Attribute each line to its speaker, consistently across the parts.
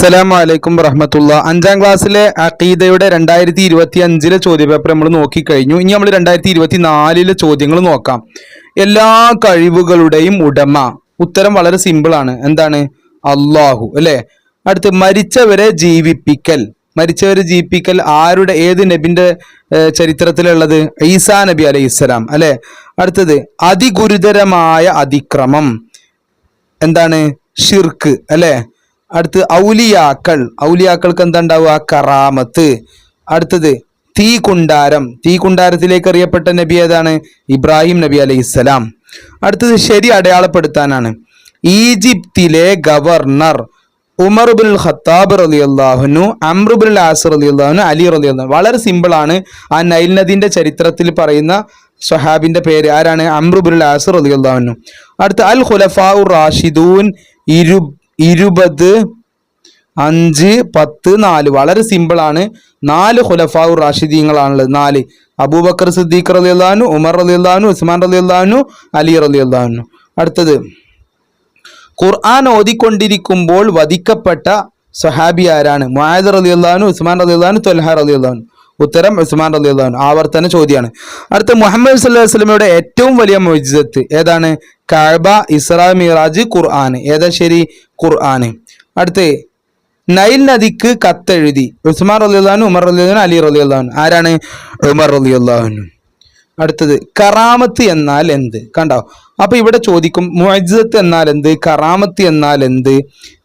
Speaker 1: അസ്സലാമു വലൈക്കും വറഹമത്തുള്ള. അഞ്ചാം ക്ലാസ്സിലെ അഖീദയുടെ രണ്ടായിരത്തി ഇരുപത്തി അഞ്ചിലെ ചോദ്യപേപ്പർ നമ്മൾ നോക്കിക്കഴിഞ്ഞു. ഇനി നമ്മൾ രണ്ടായിരത്തി ഇരുപത്തി നാലിലെ ചോദ്യങ്ങൾ നോക്കാം. എല്ലാ കഴിവുകളുടെയും ഉടമ. ഉത്തരം വളരെ സിമ്പിൾ ആണ്. എന്താണ്? അള്ളാഹു അല്ലെ? അടുത്ത് മരിച്ചവരെ ജീവിപ്പിക്കൽ. മരിച്ചവരെ ജീവിപ്പിക്കൽ ആരുടെ ഏത് നബിന്റെ ചരിത്രത്തിലുള്ളത്? ഈസാ നബി അലൈഹി ഇസ്ലാം അല്ലെ? അടുത്തത് അതിഗുരുതരമായ അതിക്രമം. എന്താണ്? ഷിർക്ക് അല്ലെ? അടുത്ത് ഔലിയാക്കൾ. ഔലിയാക്കൾക്ക് എന്താ ഉണ്ടാവുക കറാമത്ത്. അടുത്തത് തീ കുണ്ടാരം തീ കുണ്ടാരത്തിലേക്ക് അറിയപ്പെട്ട നബി ഏതാണ്? ഇബ്രാഹിം നബി അലൈഹി സ്വലാം. അടുത്തത് ശരി അടയാളപ്പെടുത്താനാണ്. ഈജിപ്തിലെ ഗവർണർ ഉമർ ബുൽ ഖത്താബ് റലി അള്ളാഹുനു അമ്രുബുൽ ആസർ അലി അള്ളാഹുനു അലി റലി അള്ളാഹു വളരെ സിമ്പിൾ ആണ്. ആ നൈൽ നദിന്റെ ചരിത്രത്തിൽ പറയുന്ന സ്വഹാബിന്റെ പേര് ആരാണ്? അമ്രുബുൽ ആസർ അലി അള്ളാഹുനു അടുത്ത അൽ ഖുലഫാ റാഷിദൂൻ ഇരു ഇരുപത് അഞ്ച് പത്ത് നാല്. വളരെ സിമ്പിൾ ആണ്. നാല് ഖുലഫാവു റാഷിദീങ്ങളാണുള്ളത്. നാല്. അബൂബക്കർ സിദ്ദീഖ് റലി അള്ളഹാനു ഉമർ റലി അള്ളഹാനു ഉസ്മാൻ റലി അള്ളഹാനു അലി റലി അള്ളഹാനു അടുത്തത്. ഖുർആൻ ഓതിക്കൊണ്ടിരിക്കുമ്പോൾ വധിക്കപ്പെട്ട സഹാബി ആരാണ്? മുആദ് റലി അള്ളഹാനു ഉസ്മാൻ റലി അള്ളഹാനു തൊൽഹ റലി അള്ളഹാനു ഉത്തരം ഉസ്മാൻ റലി അള്ളഹാനു ആവർത്തന ചോദ്യമാണ് അടുത്ത മുഹമ്മദ് വസല്ലമയുടെ ഏറ്റവും വലിയ മൊയ്ജത്ത് ഏതാണ്? കഅബ ഇസ്രാ മിറാജ് ഖുർആൻ. ഏതാ ശരി? ഖുർആൻ. അടുത്ത് നൈൽ നദിക്ക് കത്തെഴുതി. ഉസ്മാൻ റലി അള്ളഹാനു ഉമർ റലി അലി റലി അള്ളഹാനു ആരാണ്? ഉമർ റലി അള്ളഹാനു അടുത്തത് കറാമത്ത് എന്നാൽ എന്ത്? കണ്ടോ? അപ്പൊ ഇവിടെ ചോദിക്കും മുഹജത്ത് എന്നാൽ എന്ത്? കറാമത്ത് എന്നാൽ എന്ത്?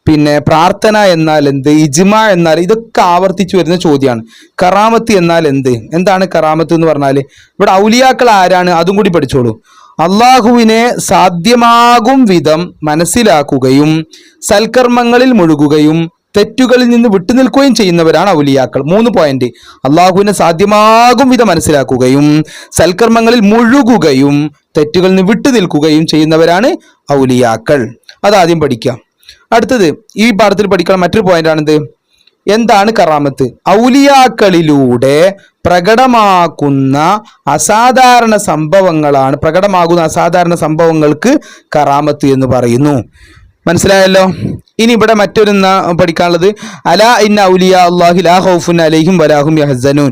Speaker 1: പിന്നെ പ്രാർത്ഥന എന്നാൽ എന്ത്? ഇജ്മ എന്നാൽ ഇതൊക്കെ ആവർത്തിച്ചു വരുന്ന ചോദ്യമാണ്. കറാമത്ത് എന്നാൽ എന്ത്? എന്താണ് കറാമത്ത് എന്ന് പറഞ്ഞാൽ ഇവിടെ ഔലിയാക്കൾ ആരാണ്? അതും കൂടി പഠിച്ചോളൂ. അള്ളാഹുവിനെ സാധ്യമാകും വിധം മനസ്സിലാക്കുകയും സൽക്കർമ്മങ്ങളിൽ മുഴുകുകയും തെറ്റുകളിൽ നിന്ന് വിട്ടുനിൽക്കുകയും ചെയ്യുന്നവരാണ് ഔലിയാക്കൾ. മൂന്ന് പോയിന്റ് അള്ളാഹുവിനെ സാധ്യമാകും വിധം മനസ്സിലാക്കുകയും സൽക്കർമ്മങ്ങളിൽ മുഴുകുകയും തെറ്റുകളിൽ നിന്ന് വിട്ടുനിൽക്കുകയും ചെയ്യുന്നവരാണ് ഔലിയാക്കൾ. അതാദ്യം പഠിക്കാം അടുത്തത് ഈ പാഠത്തിൽ പഠിക്കണം മറ്റൊരു പോയിന്റ് ആണിത്. എന്താണ് കറാമത്ത്? ഔലിയാക്കളിലൂടെ പ്രകടമാക്കുന്ന അസാധാരണ സംഭവങ്ങളാണ് പ്രകടമാകുന്ന അസാധാരണ സംഭവങ്ങൾക്ക് കറാമത്ത് എന്ന് പറയുന്നു. മനസ്സിലായല്ലോ? ഇനി ഇവിടെ മറ്റൊരു പഠിക്കാനുള്ളത് അല ഇൻ ഔലിയ അള്ളാഹി ലാ ഹൗഫുൻ അലൈഹിം വലാഹും യഹസനൂൻ.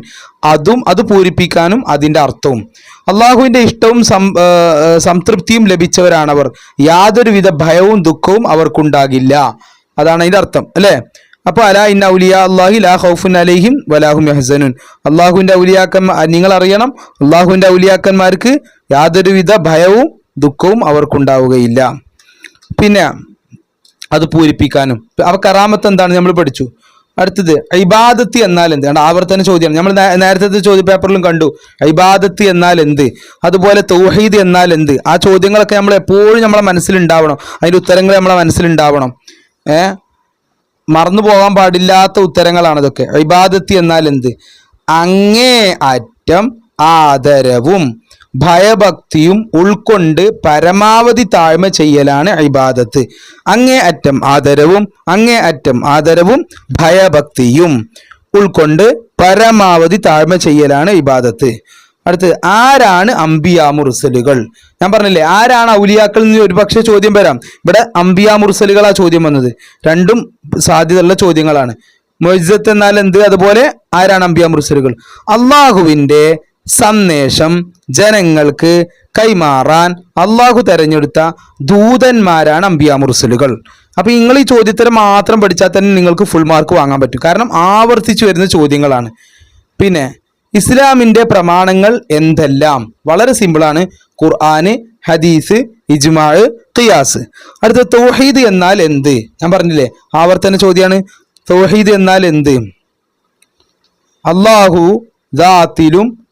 Speaker 1: അതും അത് പൂരിപ്പിക്കാനും അതിന്റെ അർത്ഥവും. അള്ളാഹുവിന്റെ ഇഷ്ടവും സംതൃപ്തിയും ലഭിച്ചവരാണവർ. യാതൊരുവിധ ഭയവും ദുഃഖവും അവർക്കുണ്ടാകില്ല. അതാണ് അതിന്റെ അർത്ഥം അല്ലേ? അപ്പോൾ അല ഇൻ ഔലിയ അള്ളാഹി ലാ ഹൗഫുൻ അലൈഹിം വലാഹും യഹസനുൻ. അള്ളാഹുവിന്റെ ഔലിയാക്കന്മാർ നിങ്ങൾ അറിയണം അള്ളാഹുവിന്റെ ഔലിയാക്കന്മാർക്ക് യാതൊരുവിധ ഭയവും ദുഃഖവും അവർക്കുണ്ടാവുകയില്ല. പിന്നെ അത് പൂരിപ്പിക്കാനും. അവ കറാമത്ത് എന്താണ് നമ്മൾ പഠിച്ചു. അടുത്തത് ഇബാദത്ത് എന്നാൽ എന്ത്? ആവർത്തന ചോദ്യമാണ്. നമ്മൾ നേരത്തെ ചോദ്യ പേപ്പറിലും കണ്ടു. ഇബാദത്ത് എന്നാൽ എന്ത്? അതുപോലെ തൗഹീദ് എന്നാൽ എന്ത്? ആ ചോദ്യങ്ങളൊക്കെ നമ്മൾ എപ്പോഴും നമ്മളെ മനസ്സിലുണ്ടാവണം. അതിന്റെ ഉത്തരങ്ങൾ നമ്മളെ മനസ്സിലുണ്ടാവണം. ഏ? മറന്നു പോകാൻ പാടില്ലാത്ത ഉത്തരങ്ങളാണ് ഇതൊക്കെ. ഇബാദത്ത് എന്നാൽ എന്ത്? അങ്ങേ അറ്റം ആദരവും. ഭയഭക്തിയും ഉൾക്കൊണ്ട് പരമാവധി താഴ്മ ചെയ്യലാണ് ഇബാദത്ത്. അങ്ങേ അറ്റം ആദരവും അങ്ങേ അറ്റം ആദരവും ഭയഭക്തിയും ഉൾക്കൊണ്ട് പരമാവധി താഴ്മ ചെയ്യലാണ് ഇബാദത്ത്. അടുത്ത് ആരാണ് അംബിയ മുർസലുകൾ? ഞാൻ പറഞ്ഞില്ലേ ആരാണ് ഔലിയാക്കൾ എന്ന് ഒരു പക്ഷേ ചോദ്യം വരാം. ഇവിടെ അംബിയ മുർസലുകളാ ചോദ്യം വന്നത്. രണ്ടും സാധ്യതയുള്ള ചോദ്യങ്ങളാണ്. മൊയ്സത്ത് എന്നാൽ എന്ത്? അതുപോലെ ആരാണ് അംബിയ മുർസലുകൾ? അള്ളാഹുവിന്റെ സന്ദേശം ജനങ്ങൾക്ക് കൈമാറാൻ അള്ളാഹു തെരഞ്ഞെടുത്ത ദൂതന്മാരാണ് അംബിയ മുർസലുകൾ. അപ്പൊ നിങ്ങൾ ഈ ചോദ്യത്തിന് മാത്രം പഠിച്ചാൽ തന്നെ നിങ്ങൾക്ക് ഫുൾ മാർക്ക് വാങ്ങാൻ പറ്റും. കാരണം ആവർത്തിച്ചു വരുന്ന ചോദ്യങ്ങളാണ്. പിന്നെ ഇസ്ലാമിന്റെ പ്രമാണങ്ങൾ എന്തെല്ലാം? വളരെ സിമ്പിളാണ് ഖുർആന് ഹദീസ് ഇജ്മാഴ് ഖിയാസ്. അടുത്ത തൗഹീദ് എന്നാൽ എന്ത്? ഞാൻ പറഞ്ഞില്ലേ ആവർത്തന ചോദ്യമാണ് തൗഹീദ് എന്നാൽ എന്ത്? അള്ളാഹു ദാത്തിലും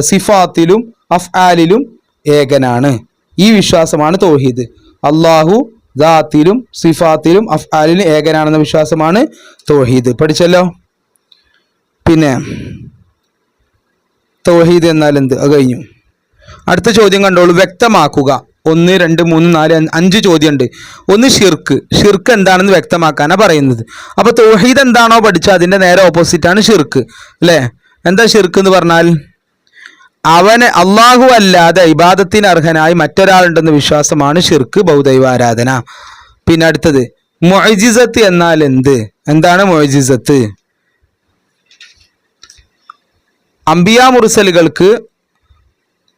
Speaker 1: സിഫാത്തിലും അഫ്ആലിലും ഏകനാണ്. ഈ വിശ്വാസമാണ് തോഹീദ്. അള്ളാഹു ദാത്തിലും സിഫാത്തിലും അഫ്ആലിലും ഏകനാണെന്ന വിശ്വാസമാണ് തോഹീദ്. പഠിച്ചല്ലോ? പിന്നെ തോഹീദ് എന്നാൽ എന്ത്? അത് കഴിഞ്ഞു. അടുത്ത ചോദ്യം കണ്ടോളൂ. വ്യക്തമാക്കുക. ഒന്ന് രണ്ട് മൂന്ന് നാല് അഞ്ച് ചോദ്യം ചോദ്യമുണ്ട്. ഒന്ന് ഷിർക്ക്. ഷിർക്ക് എന്താണെന്ന് വ്യക്തമാക്കാനാണ് പറയുന്നത്. അപ്പൊ തോഹീദ് എന്താണോ പഠിച്ചത് അതിന്റെ നേരെ ഓപ്പോസിറ്റ് ആണ് ഷിർക്ക്. അല്ലേ? എന്താ ഷിർക്ക് എന്ന് പറഞ്ഞാൽ? അവന് അള്ളാഹു അല്ലാതെ ഇബാദത്തിന് അർഹനായി മറ്റൊരാളുണ്ടെന്ന വിശ്വാസമാണ് ഷിർക്ക് ബൗദൈവ ആരാധന. പിന്നെ അടുത്തത് മൊയ്ജിസത്ത് എന്നാൽ എന്ത്? എന്താണ് മൊയ്ജിസത്ത് അംബിയ മുറിസലുകൾക്ക്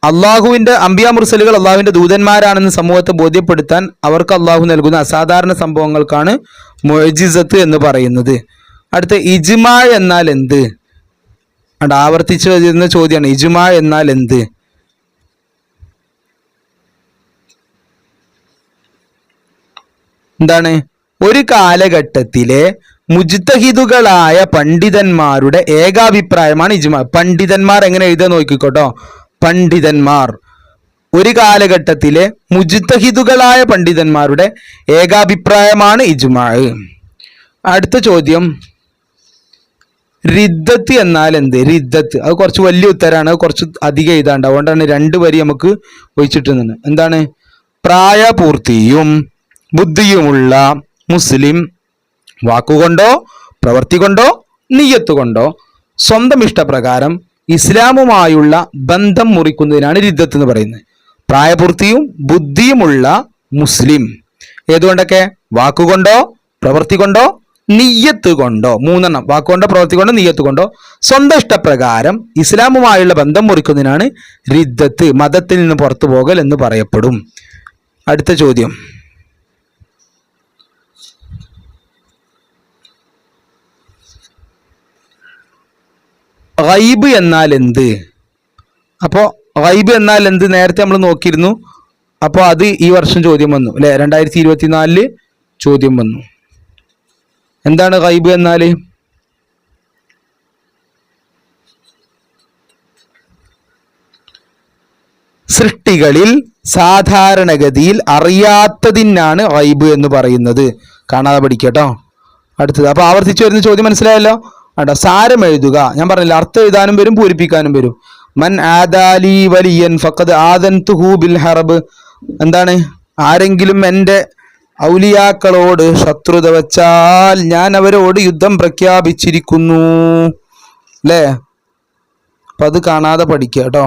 Speaker 1: അള്ളാഹുവിന്റെ അംബിയ മുറിസലുകൾ അള്ളാഹുവിന്റെ ദൂതന്മാരാണെന്ന് സമൂഹത്തെ ബോധ്യപ്പെടുത്താൻ അവർക്ക് അള്ളാഹു നൽകുന്ന അസാധാരണ സംഭവങ്ങൾക്കാണ് മൊയ്ജിസത്ത് എന്ന് പറയുന്നത്. അടുത്ത ഇജ്മ എന്നാൽ എന്ത്? അണ്ട ആവർത്തിച്ച് വരുന്ന ചോദ്യമാണ്. ഇജുമ എന്നാൽ എന്ത്? എന്താണ്? ഒരു കാലഘട്ടത്തിലെ മുജ്തഹിദുകളായ പണ്ഡിതന്മാരുടെ ഏകാഭിപ്രായമാണ് ഇജുമ. പണ്ഡിതന്മാർ എങ്ങനെ എഴുതാൻ നോക്കിക്കോട്ടോ? പണ്ഡിതന്മാർ. ഒരു കാലഘട്ടത്തിലെ മുജ്തഹിദുകളായ പണ്ഡിതന്മാരുടെ ഏകാഭിപ്രായമാണ് ഇജ്മാ. അടുത്ത ചോദ്യം. റിദ്ദത്ത് എന്നാൽ എന്ത് റിദ്ദത്ത് അത് കുറച്ച് വലിയ ഉത്തരാണ്. അത് കുറച്ച് അധികം എഴുതാണ്ട്. അതുകൊണ്ടാണ് രണ്ട് വരി നമുക്ക് ഒഴിച്ചിട്ടുന്നത്. എന്താണ്? പ്രായപൂർത്തിയും ബുദ്ധിയുമുള്ള മുസ്ലിം വാക്കുകൊണ്ടോ പ്രവൃത്തി കൊണ്ടോ നീയത്ത് കൊണ്ടോ സ്വന്തം ഇഷ്ടപ്രകാരം ഇസ്ലാമുമായുള്ള ബന്ധം മുറിക്കുന്നതിനാണ് രുദ്ധത്ത് എന്ന് പറയുന്നത്. പ്രായപൂർത്തിയും ബുദ്ധിയുമുള്ള മുസ്ലിം. ഏതുകൊണ്ടൊക്കെ? വാക്കുകൊണ്ടോ പ്രവൃത്തി കൊണ്ടോ നീയത്ത് കൊണ്ടോ മൂന്നെണ്ണം വാക്കുകൊണ്ടോ പ്രവൃത്തി കൊണ്ടോ നിയ്യത്ത് കൊണ്ടോ സ്വന്തം ഇഷ്ടപ്രകാരം ഇസ്ലാമുമായുള്ള ബന്ധം മുറിക്കുന്നതിനാണ് റിദ്ദത്ത് മതത്തിൽ നിന്ന് പുറത്തു പോകൽ എന്ന് പറയപ്പെടും. അടുത്ത ചോദ്യം. ഗൈബ് എന്നാൽ എന്ത്? അപ്പോൾ ഗൈബ് എന്നാൽ എന്ത്? നേരത്തെ നമ്മൾ നോക്കിയിരുന്നു. അപ്പോൾ അത് ഈ വർഷം ചോദ്യം വന്നു അല്ലെ? രണ്ടായിരത്തി ഇരുപത്തിനാലിൽ ചോദ്യം വന്നു. എന്താണ് ഗൈബ് എന്നാൽ? സൃഷ്ടികളിൽ സാധാരണഗതിയിൽ അറിയാത്തതിനാണ് ഗൈബ് എന്ന് പറയുന്നത്. കാണാതെ പഠിക്കട്ടോ അടുത്തത്. അപ്പൊ ആവർത്തിച്ചു വരുന്ന ചോദ്യം മനസ്സിലായല്ലോ? അട സാരം എഴുതുക. ഞാൻ പറഞ്ഞില്ല അർത്ഥം എഴുതാനും വരും പൂരിപ്പിക്കാനും വരും. മൻ ആദാലി വലിയൻ ഫക്കത് ആദൻ ബിൽ ഹറബ്. എന്താണ്? ആരെങ്കിലും എന്റെ ഔലിയാക്കളോട് ശത്രുത വച്ചാൽ ഞാൻ അവരോട് യുദ്ധം പ്രഖ്യാപിച്ചിരിക്കുന്നു. അല്ലേ അപ്പൊ അത് കാണാതെ പഠിക്കുക കേട്ടോ.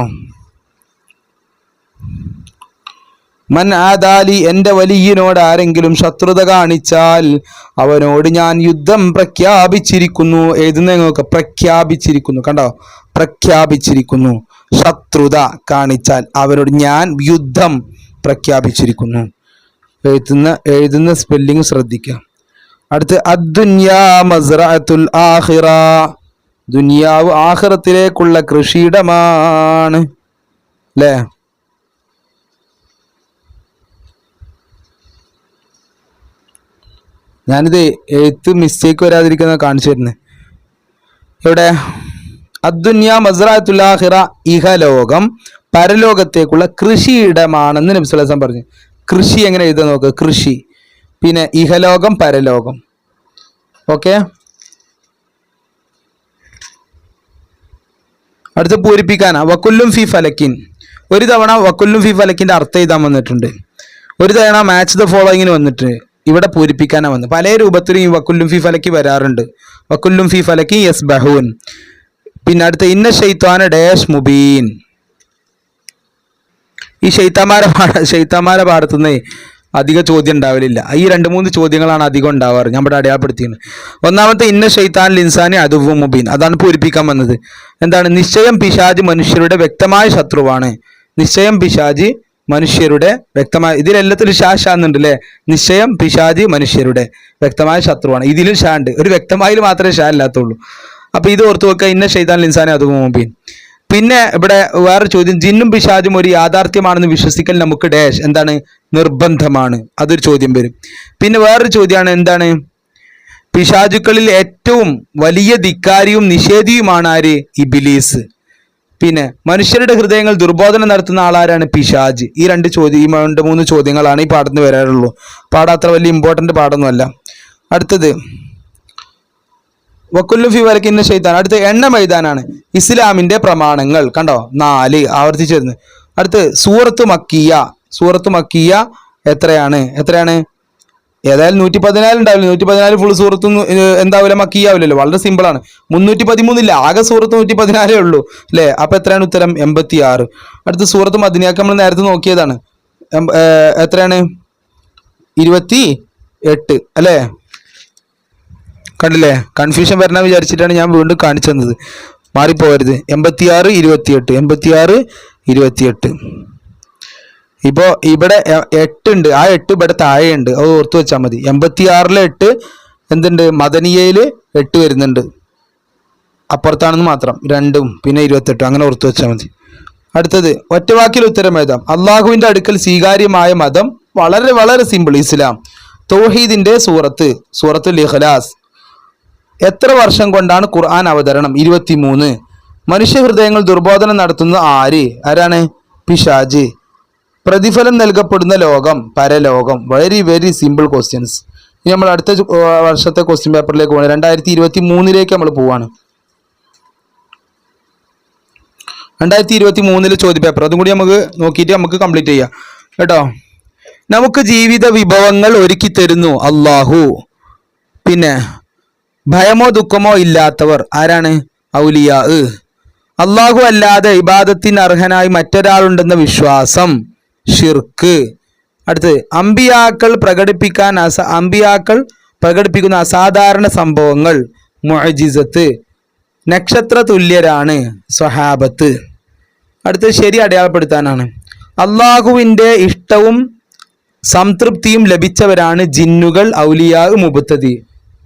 Speaker 1: മൻ ആദാലി എന്റെ വലിയനോട് ആരെങ്കിലും ശത്രുത കാണിച്ചാൽ അവനോട് ഞാൻ യുദ്ധം പ്രഖ്യാപിച്ചിരിക്കുന്നു. എഴുതുന്ന പ്രഖ്യാപിച്ചിരിക്കുന്നു. കണ്ടോ? പ്രഖ്യാപിച്ചിരിക്കുന്നു. ശത്രുത കാണിച്ചാൽ അവനോട് ഞാൻ യുദ്ധം പ്രഖ്യാപിച്ചിരിക്കുന്നു. എഴുതുന്ന എഴുതുന്ന സ്പെല്ലിംഗ് ശ്രദ്ധിക്കാം. അടുത്ത് അദ്ദുന്യാ മസ്റഅത്തുൽ ആഹിറ ദുനിയാവ് ആഖിറത്തിലേക്കുള്ള കൃഷിയിടമാണ്. അല്ലേ ഞാനിത് എഴുത്ത് മിസ്റ്റേക്ക് വരാതിരിക്കുന്ന കാണിച്ചു തരുന്നത് ഇവിടെ അദ്ദുന്യ മസ്റാത്തുല്ലാഹിറ ഇഹലോകം പരലോകത്തേക്കുള്ള കൃഷിയിടമാണെന്ന് നബിസ്വലാസം പറഞ്ഞു. കൃഷി എങ്ങനെ എഴുതാൻ നോക്കുക കൃഷി. പിന്നെ ഇഹലോകം പരലോകം. ഓക്കെ അടുത്ത് പൂരിപ്പിക്കാനാ. വക്കുല്ലും ഫി ഫലക്കിൻ. ഒരു തവണ വക്കുല്ലും ഫി ഫലക്കിന്റെ അർത്ഥം എഴുതാൻ വന്നിട്ടുണ്ട്. ഒരു തവണ മാച്ച് ദ ഫോളോയിങ്ങിന് വന്നിട്ട് ഇവിടെ പൂരിപ്പിക്കാനാണ് വന്നത്. പല രൂപത്തിലും ഈ വക്കുല്ലും ഫി ഫലക്കി വരാറുണ്ട്. വക്കുല്ലും ഫി ഫലക്കി യസ് ബഹൂൻ പിന്നെ അടുത്ത ഇന്ന ഷെയ്ത്താന ഡാഷ് മുബീൻ. ഈ ഷെയ്ത്താമാരെ പാട ഷെയ്ത്താമാരെ അധിക ചോദ്യം ഉണ്ടാവലില്ല. ഈ രണ്ട് മൂന്ന് ചോദ്യങ്ങളാണ് അധികം ഉണ്ടാവാറ്. ഞാൻ ഇവിടെ അടയാളപ്പെടുത്തിയത് ഒന്നാമത്തെ ഇന്ന ഷെയ്ത്താൻ ലിൻസാനി അതുവും മുബീൻ. അതാണ് പൂരിപ്പിക്കാൻ വന്നത്. എന്താണ്? നിശ്ചയം പിശാജ് മനുഷ്യരുടെ വ്യക്തമായ ശത്രുവാണ്. നിശ്ചയം പിശാജി മനുഷ്യരുടെ വ്യക്തമായ ഇതിലെല്ലാത്തിലും ഷാ ഷാ എന്നുണ്ട് അല്ലേ നിശ്ചയം പിശാജി മനുഷ്യരുടെ വ്യക്തമായ ശത്രുവാണ്. ഇതിലും ഷാ ഉണ്ട്. ഒരു വ്യക്തമായി മാത്രമേ ഷാ ഇല്ലാത്തുള്ളൂ. അപ്പൊ ഇത് ഓർത്തു വെക്കുക ഇന്ന ഷെയ്താൻ ലിൻസാനെ അതുവും മുബീൻ. പിന്നെ ഇവിടെ വേറെ ചോദ്യം. ജിന്നും പിശാജും ഒരു യാഥാർത്ഥ്യമാണെന്ന് വിശ്വസിക്കൽ നമുക്ക് ഡാഷ് എന്താണ്? നിർബന്ധമാണ്. അതൊരു ചോദ്യം വരും. പിന്നെ വേറൊരു ചോദ്യമാണ് എന്താണ്? പിശാചുക്കളിൽ ഏറ്റവും വലിയ ധിക്കാരിയും നിഷേധിയുമാണ് ആര്? ഇബിലീസ്. പിന്നെ മനുഷ്യരുടെ ഹൃദയങ്ങൾ ദുർബോധനം നടത്തുന്ന ആളാരാണ് പിശാജ്? ഈ രണ്ട് ചോദ്യം ഈ രണ്ട് മൂന്ന് ചോദ്യങ്ങളാണ് ഈ പാഠത്തിന് വരാറുള്ളൂ. പാഠം അത്ര വലിയ ഇമ്പോർട്ടന്റ് പാഠമൊന്നുമല്ല. അടുത്തത്. വക്കുല്ലു വലക്കിന്ന ഷെയ്ത്താൻ അടുത്ത എണ്ണം എഴുതാനാണ് ഇസ്ലാമിന്റെ പ്രമാണങ്ങൾ. കണ്ടോ? നാല് ആവർത്തിച്ചു വരുന്നത് അടുത്ത് സൂറത്ത് മക്കിയ. സൂറത്ത് മക്കിയ എത്രയാണ്? എത്രയാണ്? ഏതായാലും നൂറ്റി പതിനാല് ഉണ്ടാവില്ല. നൂറ്റി പതിനാല് ഫുൾ സൂറത്ത് എന്താവില്ല? മക്കിയാവില്ലല്ലോ. വളരെ സിമ്പിൾ ആണ്. മുന്നൂറ്റി പതിമൂന്നില്ല ആകെ സൂറത്ത് നൂറ്റി പതിനാലേ ഉള്ളൂ. അല്ലേ? അപ്പൊ എത്രയാണ് ഉത്തരം? എൺപത്തി ആറ് അടുത്ത സൂറത്ത് മദിനിയാക്ക് നമ്മൾ നേരത്തെ നോക്കിയതാണ്. എത്രയാണ്? ഇരുപത്തി എട്ട് അല്ലേ? കണ്ടില്ലേ? കൺഫ്യൂഷൻ വരണം വിചാരിച്ചിട്ടാണ് ഞാൻ വീണ്ടും കാണിച്ചു തന്നത്. മാറിപ്പോകരുത്. എൺപത്തിയാറ് ഇരുപത്തിയെട്ട്. എൺപത്തിയാറ് ഇരുപത്തിയെട്ട്. ഇപ്പോൾ ഇവിടെ എട്ട് ഉണ്ട് ആ എട്ട് ഇവിടെ താഴെയുണ്ട്. അത് ഓർത്ത് വെച്ചാൽ മതി. എൺപത്തിയാറിലെ എട്ട് എന്തുണ്ട്? മദനിയയിൽ എട്ട് വരുന്നുണ്ട്. അപ്പുറത്താണെന്ന് മാത്രം. രണ്ടും പിന്നെ ഇരുപത്തെട്ടും. അങ്ങനെ ഓർത്ത് വെച്ചാൽ മതി. അടുത്തത് ഒറ്റവാക്കിൽ ഉത്തരം എഴുതാം. അള്ളാഹുവിന്റെ അടുക്കൽ സ്വീകാര്യമായ മതം വളരെ വളരെ സിമ്പിൾ ഇസ്ലാം. തൗഹീദിന്റെ സൂറത്ത്. സൂറത്തുൽ ഇഖ്ലാസ്. എത്ര വർഷം കൊണ്ടാണ് ഖുർആൻ അവതരണം? ഇരുപത്തിമൂന്ന്. മനുഷ്യഹൃദയങ്ങൾ ദുർബോധനം നടത്തുന്ന ആര്? ആരാണ്? പിശാജ്. പ്രതിഫലം നൽകപ്പെടുന്ന ലോകം പരലോകം. വെരി വെരി സിമ്പിൾ ക്വസ്റ്റ്യൻസ് ഇനി നമ്മൾ അടുത്ത വർഷത്തെ ക്വസ്റ്റ്യൻ പേപ്പറിലേക്ക് പോകണം രണ്ടായിരത്തി ഇരുപത്തി മൂന്നിലേക്ക് നമ്മൾ പോവാണ്. രണ്ടായിരത്തി ഇരുപത്തി മൂന്നിലെ ചോദ്യ പേപ്പർ അതും കൂടി നമുക്ക് നോക്കിയിട്ട് നമുക്ക് കംപ്ലീറ്റ് ചെയ്യാം. കേട്ടോ? നമുക്ക് ജീവിത വിഭവങ്ങൾ ഒരുക്കി തരുന്നു അള്ളാഹു പിന്നെ ഭയമോ ദുഃഖമോ ഇല്ലാത്തവർ ആരാണ്? ഔലിയാ. അള്ളാഹു അല്ലാതെ ഇബാദത്തിന് അർഹനായി മറ്റൊരാളുണ്ടെന്ന വിശ്വാസം. ഷിർക്ക് അടുത്തത് അമ്പിയാക്കൾ പ്രകടിപ്പിക്കാൻ അസ അമ്പിയാക്കൾ പ്രകടിപ്പിക്കുന്ന അസാധാരണ സംഭവങ്ങൾ. മുഅജിസത്ത്. നക്ഷത്ര തുല്യരാണ് സ്വഹാബത്ത്. അടുത്ത് ശരി അടയാളപ്പെടുത്താനാണ്. അള്ളാഹുവിന്റെ ഇഷ്ടവും സംതൃപ്തിയും ലഭിച്ചവരാണ് ജിന്നുകൾ ഔലിയാ മുബത്തതി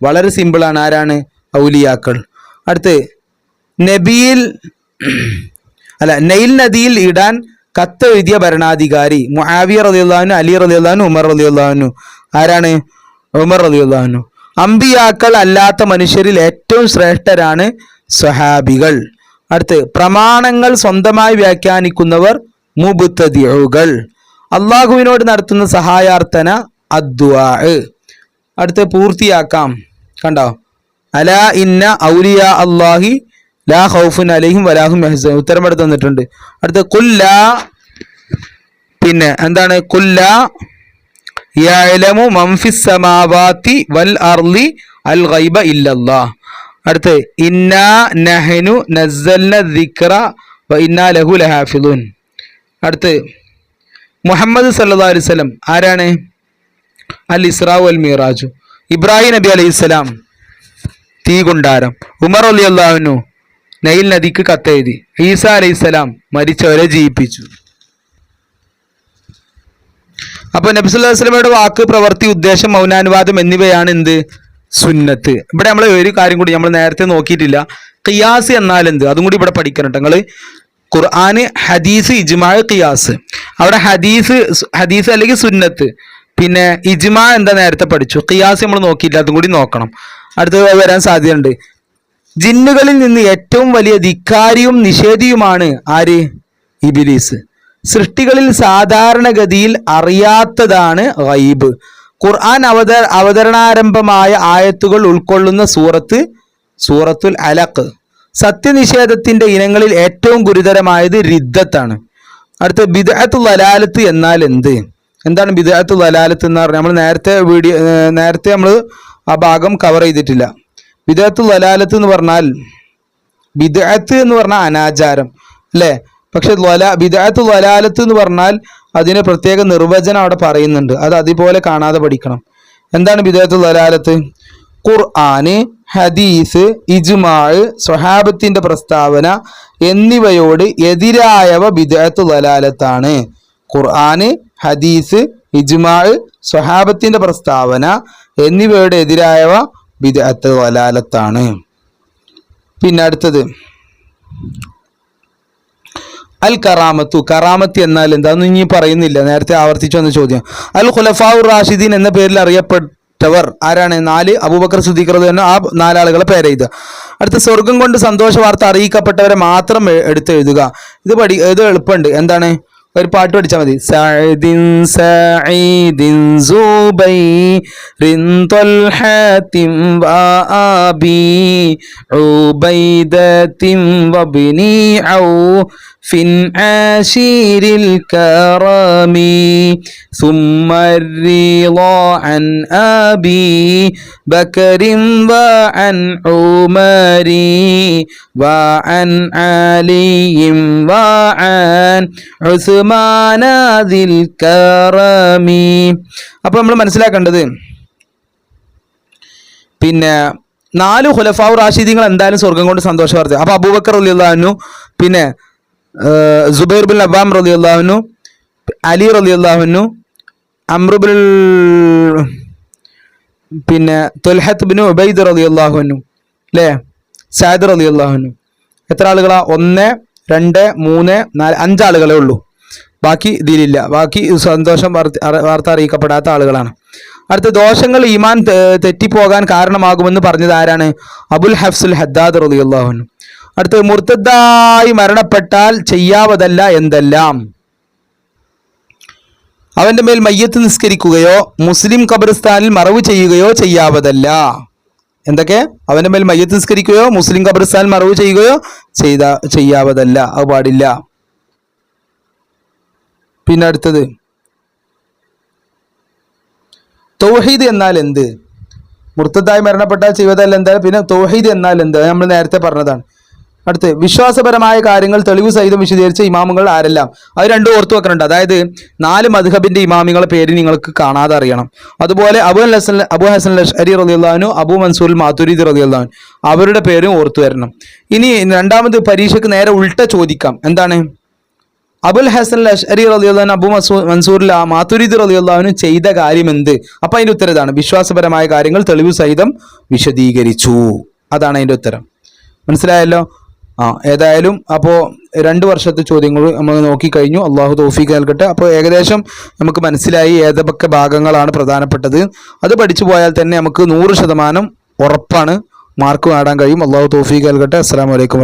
Speaker 1: വളരെ സിമ്പിളാണ് ആരാണ്? ഔലിയാക്കൾ. അടുത്ത് നബിയിൽ അല്ല നെയിൽ നദിയിൽ ഇടാൻ കത്തെഴുതിയ ഭരണാധികാരി മുആവിയ റളിയല്ലാഹു അലി റളിയല്ലാഹു ഉമർ റളിയല്ലാഹു ആരാണ്? ഉമർ റളിയല്ലാഹു അമ്പിയാക്കൾ അല്ലാത്ത മനുഷ്യരിൽ ഏറ്റവും ശ്രേഷ്ഠരാണ് സ്വഹാബികൾ. അടുത്ത് പ്രമാണങ്ങൾ സ്വന്തമായി വ്യാഖ്യാനിക്കുന്നവർ മുബുത്തതികൾ അള്ളാഹുവിനോട് നടത്തുന്ന സഹായാർത്ഥന അദ്വാ അടുത്ത് പൂർത്തിയാക്കാം. കണ്ടോ? അല ഇന്ന ഔലിയ അള്ളാഹി ലാ ഹൗഫുൻ അലൈഹിം വലാഹും മെഹസൻ ഉത്തരം എടുത്ത് തന്നിട്ടുണ്ട്. അടുത്ത കുല്ല പിന്നെ എന്താണ്? കുല്ല വൽ ഗൈബ അടുത്ത് ഇന്ന ലഹു അടുത്ത് മുഹമ്മദ് സല്ലല്ലാഹു അലൈഹി ആരാണ്? അൽ ഇസ്രാവു അൽ മീറാജു. ഇബ്രാഹിം നബി അലൈഹി സ്വലാം തീ കൊണ്ടാരം. ഉമർ അലി അള്ളാഹുനു നൈൽ നദിക്ക് കത്തെഴുതി. ഈസ അലൈഹി സ്വലാം മരിച്ചവരെ ജീവിപ്പിച്ചു. അപ്പോൾ നബി അലൈഹി വാക്ക് പ്രവൃത്തി ഉദ്ദേശം മൗനാനുവാദം എന്നിവയാണ് എന്ത്? സുന്നത്ത്. ഇവിടെ നമ്മൾ ഒരു കാര്യം കൂടി നമ്മൾ നേരത്തെ നോക്കിയിട്ടില്ല. ഖിയാസ് എന്നാൽ എന്ത്? അതും കൂടി ഇവിടെ പഠിക്കണം കേട്ടോ നിങ്ങൾ ഖുർആന് ഹദീസ് ഇജ്മാ ഖിയാസ്. അവിടെ ഹദീസ് ഹദീസ് അല്ലെങ്കിൽ സുന്നത്ത്. പിന്നെ ഇജ്മ എന്താ നേരത്തെ പഠിച്ചു? ഖിയാസ് നമ്മൾ നോക്കിയില്ല അതും കൂടി നോക്കണം. അടുത്ത വരാൻ സാധ്യതയുണ്ട്. ജിന്നുകളിൽ നിന്ന് ഏറ്റവും വലിയ ധിക്കാരിയും നിഷേധിയുമാണ് ആര്? ഇബിലീസ്. സൃഷ്ടികളിൽ സാധാരണഗതിയിൽ അറിയാത്തതാണ് ഗൈബ്. ഖുർആൻ അവത അവതരണാരംഭമായ ആയത്തുകൾ ഉൾക്കൊള്ളുന്ന സൂറത്ത് സൂറത്തുൽ അലക്ക് സത്യനിഷേധത്തിന്റെ ഇനങ്ങളിൽ ഏറ്റവും ഗുരുതരമായത് റിദ്ദത്താണ്. അടുത്ത ബിദഅത്തു അലാലത്ത് എന്നാൽ എന്ത്? എന്താണ് ബിദാത്ത് ദലാലത്ത് എന്ന് പറഞ്ഞാൽ നമ്മൾ നേരത്തെ വീഡിയോ നേരത്തെ നമ്മൾ ആ ഭാഗം കവർ ചെയ്തിട്ടില്ല. ബിദാത്ത് ദലാലത്ത് എന്ന് പറഞ്ഞാൽ ബിദാത്ത് എന്ന് പറഞ്ഞാൽ അനാചാരം അല്ലേ? പക്ഷെ ബിദാത്ത് ദലാലത്ത് എന്ന് പറഞ്ഞാൽ അതിന് പ്രത്യേക നിർവചനം അവിടെ പറയുന്നുണ്ട്. അത് അതുപോലെ കാണാതെ പഠിക്കണം. എന്താണ് ബിദാത്ത് ദലാലത്ത്? ഖുർആന് ഹദീസ് ഇജ്മാഴ് സ്വഹാബത്തിന്റെ പ്രസ്താവന എന്നിവയോട് എതിരായവ ബിദാത്ത് ദലാലത്താണ്. ഖുർആന് ഹദീസ് ഇജ്മാൾ സ്വഹാബത്തിന്റെ പ്രസ്താവന എന്നിവയുടെ എതിരായവ ബിദഅത്ത് വലാലത്താണ്. പിന്നെ അടുത്തത്. അൽ കറാമത്തു കറാമത്ത് എന്നാൽ എന്താന്ന് ഇനി പറയുന്നില്ല. നേരത്തെ ആവർത്തിച്ചു വന്ന ചോദ്യം. അൽ ഖുലഫാഉർ റാഷിദീൻ എന്ന പേരിൽ അറിയപ്പെട്ടവർ ആരാണ്? നാല് അബൂബക്കർ സുദ്ദീഖ് എന്ന ആ നാലാളുകളെ പേരെഴുതുക അടുത്ത സ്വർഗം കൊണ്ട് സന്തോഷ വാർത്ത അറിയിക്കപ്പെട്ടവരെ മാത്രം എടുത്തെഴുതുക. ഇത് പഠി ഇത് എളുപ്പമുണ്ട്. എന്താണ്? ഒരു പാട്ട് പഠിച്ചാൽ മതി. സഅദിൻ സഈദിൻ സുബൈറിൻ ത്വൽഹാത്തിൻ വആബി ഉബൈദത്തിൻ വബ്നി ഔഫിൻ ആശിരിൽ കറമി ثم الرضا عن أبي بكر وعن عمر وعن علي وعن عثمان ذي الكرم അപ്പൊ നമ്മൾ മനസ്സിലാക്കേണ്ടത് പിന്നെ നാല് ഹുലഫാവ് റാഷിദീങ്ങൾ എന്തായാലും സ്വർഗം കൊണ്ട് സന്തോഷം വർദ്ധ അപ്പൊ അബൂബക്കർ റലി അള്ളാഹുനു പിന്നെ ഏർ, സുബൈർ ബിൻ അബാം റലി അള്ളാഹുനു അലി റലി അള്ളാഹുനു അമ്രുബിൻ പിന്നെ തൊൽഹത്ത് ബിൻ ഉബൈദ് റലി അള്ളാഹുനു അല്ലേ സാദ് റലി അള്ളാഹുനു എത്ര ആളുകളാ? ഒന്ന് രണ്ട് മൂന്ന് നാല് അഞ്ചാളുകളേ ഉള്ളൂ. ബാക്കി ഇതിലില്ല. ബാക്കി സന്തോഷം വാർത്ത അറി- വാർത്ത അറിയിക്കപ്പെടാത്ത ആളുകളാണ്. അടുത്ത ദോഷങ്ങൾ ഈമാൻ തെറ്റിപ്പോകാൻ കാരണമാകുമെന്ന് പറഞ്ഞത് ആരാണ്? അബുൽ ഹഫ്സുൽ ഹദ്ദാദ് റളിയല്ലാഹുനു അടുത്ത് മുർത്തദ്ദായി മരണപ്പെട്ടാൽ ചെയ്യാവതല്ല എന്തെല്ലാം? അവന്റെ മേൽ മയ്യത്ത് നിസ്കരിക്കുകയോ മുസ്ലിം ഖബർസ്ഥാനിൽ മറവ് ചെയ്യുകയോ ചെയ്യാവതല്ല. എന്തൊക്കെ? അവന്റെ മേൽ മയ്യത്ത് നിസ്കരിക്കുകയോ മുസ്ലിം ഖബർസ്ഥാനിൽ മറവ് ചെയ്യുകയോ ചെയ്ത ചെയ്യാവതല്ല. അത് പാടില്ല. പിന്നെ അടുത്തത് തൗഹീദ് എന്നാൽ എന്ത്? മുർത്തതായി മരണപ്പെട്ടാൽ ചെയ്വതല്ല എന്താ പിന്നെ തൗഹീദ് എന്നാൽ എന്ത് നമ്മൾ നേരത്തെ പറഞ്ഞതാണ്. അടുത്ത് വിശ്വാസപരമായ കാര്യങ്ങൾ തെളിവ് സഹിതം വിശദീകരിച്ച ഇമാമുകൾ ആരെല്ലാം? അത് രണ്ടും ഓർത്തു വെക്കുന്നുണ്ട് അതായത് നാല് മധുഹബിന്റെ ഇമാമികളെ പേര് നിങ്ങൾക്ക് കാണാതെ അറിയണം. അതുപോലെ അബു ഹസൻ അബു ഹസൻ അരി റലിയുള്ളഹാനു അബു മൻസൂർ മാതുരീദ് റലിയുള്ളഹാൻ അവരുടെ പേരും ഓർത്തു വരണം. ഇനി രണ്ടാമത് പരീക്ഷയ്ക്ക് നേരെ ഉൾട്ട ചോദിക്കാം. എന്താണ്? അബുൽ ഹസൻ അരി റളിയല്ലാഹു അബു മസൂ മൻസൂറിൽ ആ മാതുരിദ് റളിയല്ലാഹുവിന് ചെയ്ത കാര്യം എന്ത്? അപ്പൊ അതിന്റെ ഉത്തരം ഇതാണ്. വിശ്വാസപരമായ കാര്യങ്ങൾ തെളിവ് സഹിതം വിശദീകരിച്ചു. അതാണ് അതിന്റെ ഉത്തരം. മനസ്സിലായല്ലോ? ആ ഏതായാലും അപ്പോൾ രണ്ട് വർഷത്തെ ചോദ്യങ്ങൾ നമ്മൾ നോക്കിക്കഴിഞ്ഞു. അള്ളാഹു തോഫീക്ക് നൽകട്ടെ. അപ്പോൾ ഏകദേശം നമുക്ക് മനസ്സിലായി ഏതൊക്കെ ഭാഗങ്ങളാണ് പ്രധാനപ്പെട്ടത്. അത് പഠിച്ചു പോയാൽ തന്നെ നമുക്ക് നൂറ് ശതമാനം ഉറപ്പാണ് മാർക്ക് നേടാൻ കഴിയും. അള്ളാഹു തോഫീക്ക് നൽകട്ടെ. അസ്സാം വലൈക്കും